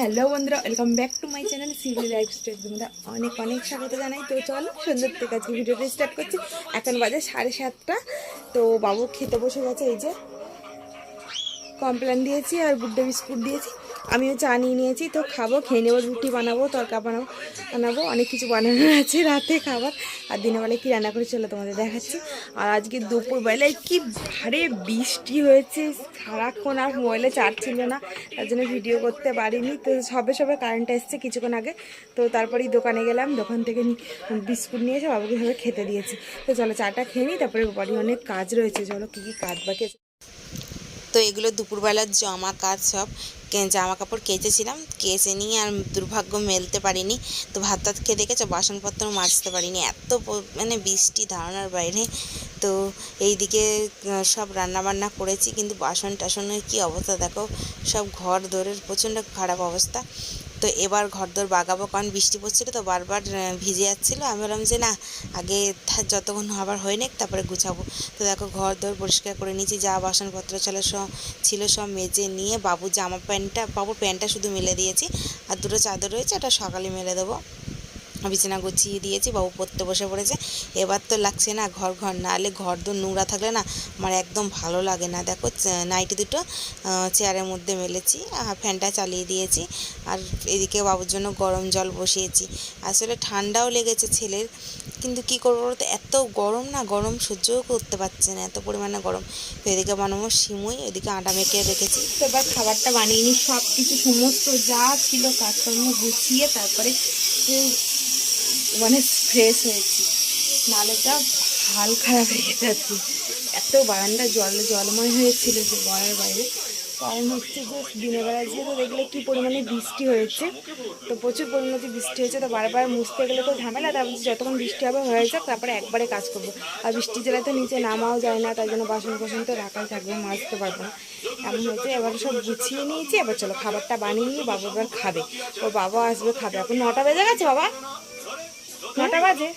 Hello বন্ধুরা welcome back to my channel CV lifestyle তোমরা অনেক অনেক স্বাগত জানাই। তো চলো সুন্দর থেকে আজকে ভিডিওটা স্টার্ট করছি। এখন বাজে সাড়ে সাতটা। তো বাবু খেতে বসে গেছে, এই যে। কমপ্লেন দিয়েছি আর গুড্ডে বিস্কুট দিয়েছি। আমিও চা নিয়ে নিয়েছি, তো খাব, খেয়ে নেব, রুটি বানাবো, তরকা বানাবো বানাবো, অনেক কিছু বানানোর আছে রাতে খাবার, আর দিনের বেলায় কী রান্না করে চলো তোমাদের দেখাচ্ছি। আর আজকে দুপুরবেলায় কি ভারে বৃষ্টি হয়েছে, সারাক্ষণ আর মোবাইলে চার্জ ছিল না, তার জন্য ভিডিও করতে পারিনি, তো সবে সবে কারেন্ট এসছে কিছুক্ষণ আগে, তো তারপরেই দোকানে গেলাম, দোকান থেকে বিস্কুট নিয়ে এসে বাবুকে খেতে দিয়েছি। তো চলো চাটা খেয়ে নিই তারপরে বাড়ি অনেক কাজ রয়েছে, চলো কী কী কাজ বাকি তো এগুলো দুপুরবেলার জামা কাজ সব জামা কাপড় কেচেছিলাম, কেচে নিয়ে আর দুর্ভাগ্য মেলতে পারিনি। তো ভাত টাত খেয়ে দেখেছ? বাসনপত্র মাজতে পারিনি। এত মানে বৃষ্টি ধারণার বাইরে। তো এইদিকে দিকে সব রান্নাবান্না করেছি, কিন্তু বাসন টাসনের কি অবস্থা দেখো? সব ঘর দোরের প্রচণ্ড খারাপ অবস্থা। তো এবার ঘর দোর বাগাবো, কারণ বৃষ্টি পড়ছিল তো বারবার ভিজে যাচ্ছিল। আমি বললাম যে না, আগে যতক্ষণ আবার হয়ে নেক, তারপরে গুছাবো। তো দেখো ঘর দোর পরিষ্কার করে নিয়েছি, যা বাসনপত্র ছিল সব ছিল সব মেজে নিয়ে বাবু জামা প্যান্টটা, বাবুর প্যান্টটা শুধু মেলে দিয়েছি। আর দুটো চাদর রয়েছে, ওটা সকালে মেলে দেবো। বিছানা গুছিয়ে দিয়েছি, বাবু পড়তে বসে পড়েছে। এবার তো লাগছে না ঘর ঘর না হলে ঘর দোর নোংরা থাকলে না আমার একদম ভালো লাগে না। দেখো নাইটি দুটো চেয়ারের মধ্যে মেলেছি আর ফ্যানটা চালিয়ে দিয়েছি। আর এদিকে বাবুর জন্য গরম জল বসিয়েছি। আসলে ঠান্ডাও লেগেছে ছেলের, কিন্তু কী করব বলতো? এত গরম না, গরম সহ্যও করতে পারছে না, এত পরিমাণে গরম। তো এদিকে বানাবো সিমুই, এদিকে আটা মেখে রেখেছি। তো এবার খাবারটা বানিয়ে নিই সব কিছু সমস্ত যা ছিল কাজকর্ম গুছিয়ে তারপরে মানে ফ্রেশ হয়েছি। নাহলে যা হাল খারাপ হয়ে যাচ্ছে এত বারান্দা জল, জলময় হয়েছিল যে বলার বাইরে। কারণ হচ্ছে যে দিনের বেলা যেহেতু দেখলে কী পরিমাণে বৃষ্টি হয়েছে, তো প্রচুর পরিমাণে বৃষ্টি হয়েছে, তো বারবার মুছতে গেলে তো ঝামেলা। তারপর যতক্ষণ বৃষ্টি হবে, হয়ে যাক, তারপরে একবারে কাজ করব। আর বৃষ্টি জেলায় তো নিচে নামাও যায় না তাই জন্য বাসন কোসন তো রাখাই থাকবে, মাজতে পারব না। এমন হয়েছে, এবার সব গুছিয়ে নিয়েছি, এবার চলো খাবারটা বানিয়ে নিয়ে বাবা এবার খাবে। ও বাবা আসবে খাবে। এখন নটা বেজে গেছে বাবা। নটা বাজে?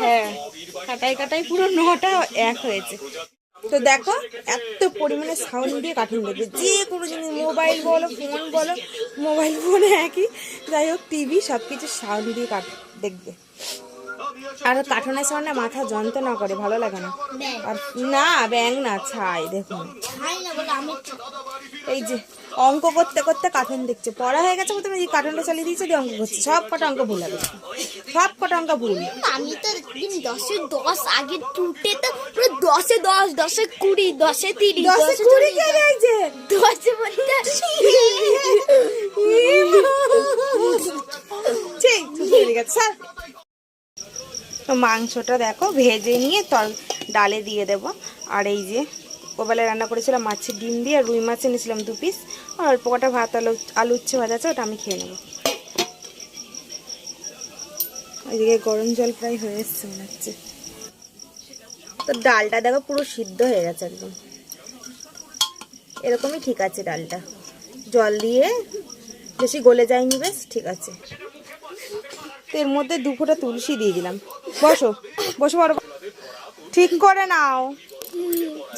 হ্যাঁ কাটাই কাটাই পুরো নটা এক হয়েছে। তো দেখো এত পরিমাণে সাউন্ড দিয়ে কার্টুন দেখবে। যে কোনো জিনিস মোবাইল বলো ফোন বলো মোবাইল ফোনে একই। যাই হোক টিভি সব কিছু সাউন্ড দিয়ে কাট দেখবে। আর কার্টুনের সামনে মাথা যন্ত্রণা করে ভালো লাগে না। আর না ব্যাং না ছাই দেখুন। এই যে অঙ্ক করতে করতে কার্টুন দেখছে। পড়া হয়ে গেছে প্রথমে কার্টুনটা চালিয়ে দিয়েছে দিয়ে অঙ্ক করছে। সব কটা অঙ্ক ভুল হবে সব কটা অঙ্ক ভুল আমি তো দিন দশে দশ আগে টুটে তো পুরো দশে দশ দশে কুড়ি দশে তিরিশ দশে কুড়ি কে দেখছে দশে বলতে ঠিক গেছে। স্যার। তো মাংসটা দেখো ভেজে নিয়ে তল ডালে দিয়ে দেব। আর এই যে ওবেলায় রান্না করেছিলাম মাছের ডিম দিয়ে আর রুই মাছ এনেছিলাম দু পিস আর অল্প কটা ভাত, আলু আলু উচ্ছে ভাজা আছে, ওটা আমি খেয়ে নেব। ওইদিকে গরম জল প্রায় হয়ে এসছে মনে হচ্ছে। তো ডালটা দেখো পুরো সিদ্ধ হয়ে গেছে একদম। এরকমই ঠিক আছে ডালটা। জল দিয়ে বেশি গলে যায়নি বেশ, ঠিক আছে। তো এর মধ্যে দু ফোঁটা তুলসী দিয়ে দিলাম। বসো বসো বড়। ঠিক করে নাও।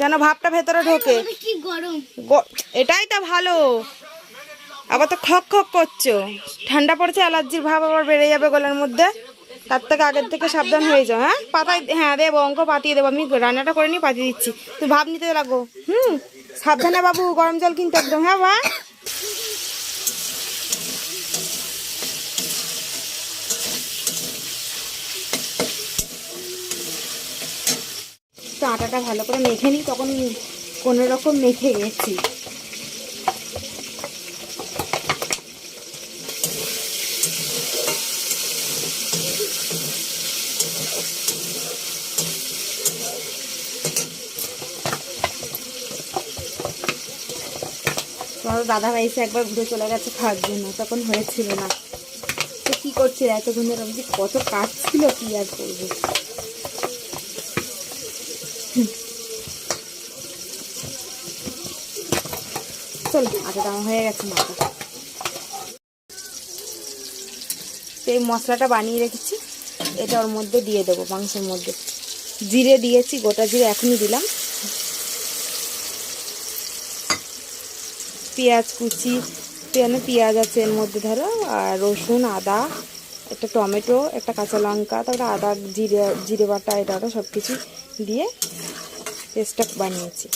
যেন ভাবটা ভেতরে ঢোকে। এটাই তো ভালো। আবার তো খক খক করছ। ঠান্ডা পড়ছে অ্যালার্জির ভাব আবার বেড়ে যাবে গলার মধ্যে। তার থেকে আগের থেকে সাবধান হয়ে যাও হ্যাঁ? পাতায় হ্যাঁ দেবো অঙ্ক পাতিয়ে দেবো। আমি রান্নাটা করে নিয়ে পাতিয়ে দিচ্ছি। তুই ভাব নিতে লাগো। হুম? সাবধানে বাবু গরম জল কিন্তু একদম হ্যাঁ বা তো আটাটা ভালো করে মেখে নিই, তখন কোনো রকম মেখে গেছি। দাদা ভাই এসে একবার ঘুরে চলে গেছে খাওয়ার জন্য, তখন হয়েছিল না। তো কী করছিল ধরে আমি কত কাজ ছিল, কি আর করব? চলো আমার হয়ে গেছে মাথা এই মশলাটা বানিয়ে রেখেছি, এটা ওর মধ্যে দিয়ে দেবো, মাংসের মধ্যে। জিরে দিয়েছি, গোটা জিরে এখনই দিলাম। পেঁয়াজ কুচি পেয়ানো পেঁয়াজ আছে এর মধ্যে ধরো, আর রসুন, আদা, একটা টমেটো, একটা কাঁচা লঙ্কা, তারপরে আদা, জিরে জিরে বাটা, এটা সব কিছু দিয়ে পেস্টটা বানিয়েছি।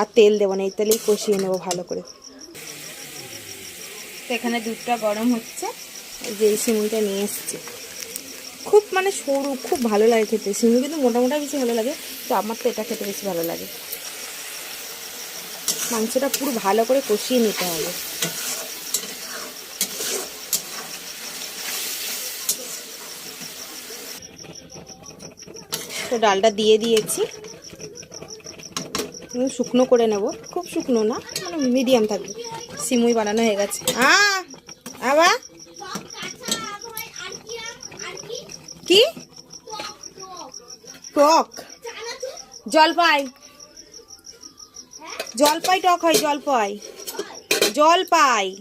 আর তেল দেবো না এই তেলেই কষিয়ে নেব ভালো করে। তো এখানে দুধটা গরম হচ্ছে। যে এই সিমুইটা নিয়ে এসেছি। খুব মানে সরু খুব ভালো লাগে খেতে। সিমুই কিন্তু মোটা মোটা বেশি ভালো লাগে তো আমার তো এটা খেতে বেশি ভালো লাগে। মাংসটা পুরো ভালো করে কষিয়ে নিতে হবে। তো ডালটা দিয়ে দিয়েছি। শুকনো করে নেব। খুব শুকনো না মানে মিডিয়াম থাকবে। সিমুই বানানো হয়ে গেছে। হ্যাঁ আবার? কি? টক। জলপাই। জলপাই টক হয়, জলপাই। জলপাই।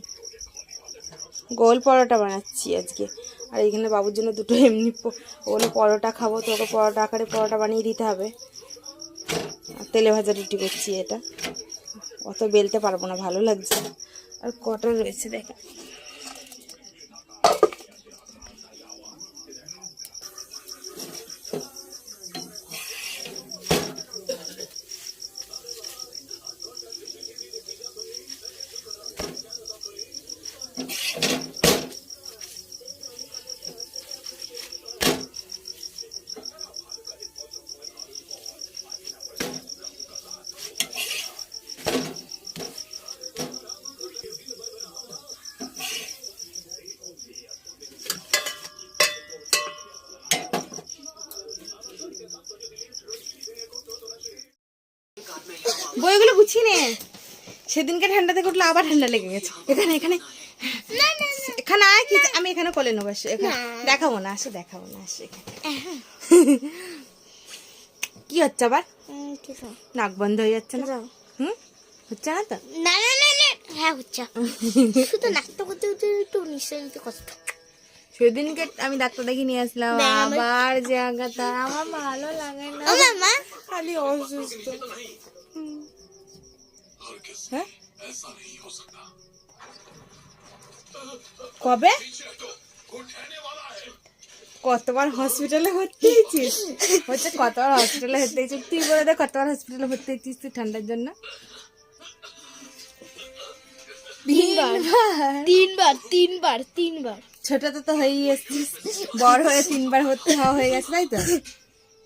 গোল পরোটা বানাচ্ছি আজকে। আর এখানে বাবুর জন্য দুটো এমনি প- ও বলে পরোটা খাব, তো ওকে পরোটা আকারে পরোটা বানিয়ে দিতে হবে। তেলে ভাজা রুটি করছি এটা অত বেলতে পারব না, ভালো লাগছে। আর কটা রয়েছে দেখা বইগুলো গুছিয়ে নে। সেদিনকে ঠান্ডা থেকে উঠলে আবার ঠান্ডা লেগে গেছে। এখানে এখানে। এখানে আয় কি? আমি এখানে কোলে নেব আসো এখানে। দেখাবো না আসো দেখাবো না আসো এখানে। কি হচ্ছে আবার? নাক বন্ধ হয়ে যাচ্ছে না? হুম? হচ্ছে না তো? না না না না। হ্যাঁ হচ্ছে। শুধু নাচতে করতে করতে একটু নিশ্চয় নিতে কষ্ট। সেদিনকে আমি ডাক্তার দেখি নিয়ে আসলাম। আবার জায়গাটা আমার ভালো লাগে না। খালি অসুস্থ। হ্যাঁ? কবে? কতবার হসপিটালে ভর্তি হয়েছিস? হচ্ছে কতবার হসপিটালে ভর্তি হয়েছিস? তুই বলে দে কতবার হসপিটালে ভর্তি হয়েছিস তুই ঠান্ডার জন্য? তিনবার। তিনবার? তিনবার তিনবার ছোট তো তো হয়েই এসছিস। বড় হয়ে তিনবার ভর্তি হওয়া হয়ে গেছে তাই তো?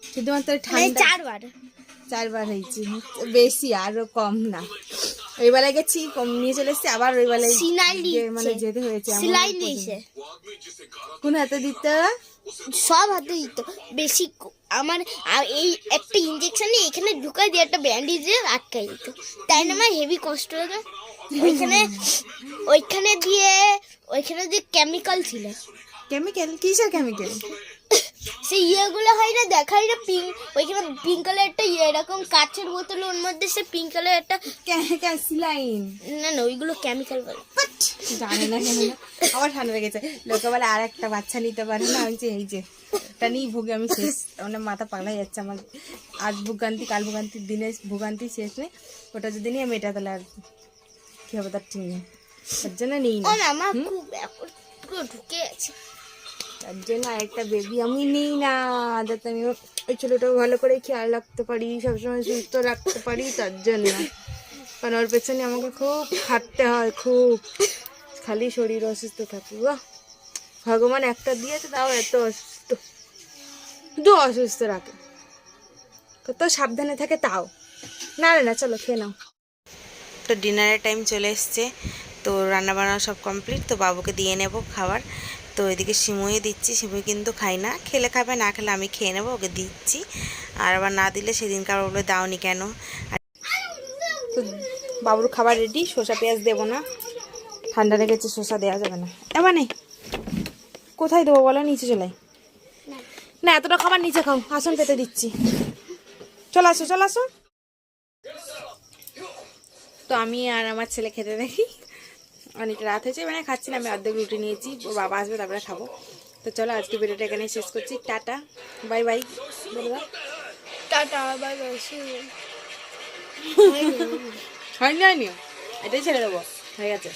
শুধুমাত্র মানে ঠান্ডা চারবার। চারবার হয়েছি। বেশি আরও কম না। ওই বেলায় গেছি কম নিয়ে চলে এসছি আবার ওই বেলায় সিনাই গিয়ে মানে যেতে হয়েছে সেলাই কোন হাতে দিতে? সব হাতে দিত। বেশি আমার এই একটা ইঞ্জেকশন এখানে ঢুকাই দিয়ে একটা ব্যান্ডেজ আটকাই দিত। তাই না আমার হেভি কষ্ট হতো। ওইখানে ওইখানে দিয়ে ওইখানে যে কেমিক্যাল ছিল। কেমিক্যাল কিসের কেমিক্যাল সেই ইয়েগুলো হয় না দেখাই না পিঙ্ক ওইখানে পিঙ্ক কালার একটা ইয়ে এরকম কাচের বোতল ওর মধ্যে সে পিঙ্ক কালার একটা সিলাইন না না ওইগুলো কেমিক্যাল বলে। জানি না কেন। আমার ঠান্ডা লেগেছে লোকে বলে আর একটা বাচ্চা নিতে পারে না? আমি যে এই যে এটা নিয়ে ভুগে আমি শেষ মানে মাথা পাগলা যাচ্ছে আমার। আজ ভোগান্তি কাল ভোগান্তির দিনে ভোগান্তি শেষ নেই। ওটা যদি নিয়ে মেয়েটা তাহলে আর কি হবে তার ঠিক নেই। তার জন্য নিই না। আমার খুব ঢুকে আছে তার জন্য আরেকটা বেবি আমি নিই না। যাতে আমি ওই ছেলেটাও ভালো করে খেয়াল রাখতে পারি, সবসময় সুস্থ রাখতে পারি, তার জন্য। কারণ ওর পেছনে আমাকে খুব খাটতে হয়, খুব। খালি শরীর অসুস্থ থাকে, বাহ। ভগবান একটা দিয়েছে, তাও এত অসুস্থ। শুধু অসুস্থ রাখে। কত সাবধানে থাকে তাও। না না, চলো খেয়ে নাও। তো ডিনারের টাইম চলে এসছে। তো রান্না বান্না সব কমপ্লিট তো বাবুকে দিয়ে নেব খাবার। তো এদিকে সিমুই দিচ্ছি সিমুই কিন্তু খাই না। খেলে খাবে না খেলে আমি খেয়ে নেব ওকে দিচ্ছি। আর আবার না দিলে সেদিনকার ওগুলো দাওনি কেন? তো বাবুর খাবার রেডি শসা পেঁয়াজ দেবো না। ঠান্ডা লেগেছে শসা দেওয়া যাবে না। এবার নেই কোথায় দেবো বলো নিচে চলে না এতটা খাবার নিচে খাও আসন পেতে দিচ্ছি। চলে আসো চলে আসো। তো আমি আর আমার ছেলে খেতে দেখি। অনেক রাত হয়েছে মানে খাচ্ছি না আমি অর্ধেক রুটি নিয়েছি ওর বাবা আসবে তারপরে খাব। তো চলো আজকে ভিডিওটা এখানে শেষ করছি টাটা বাই বাই বলে টাটা বাই বাই হয়নি হয়নি এটাই ছেড়ে দেবো হয়ে গেছে।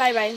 Bye bye.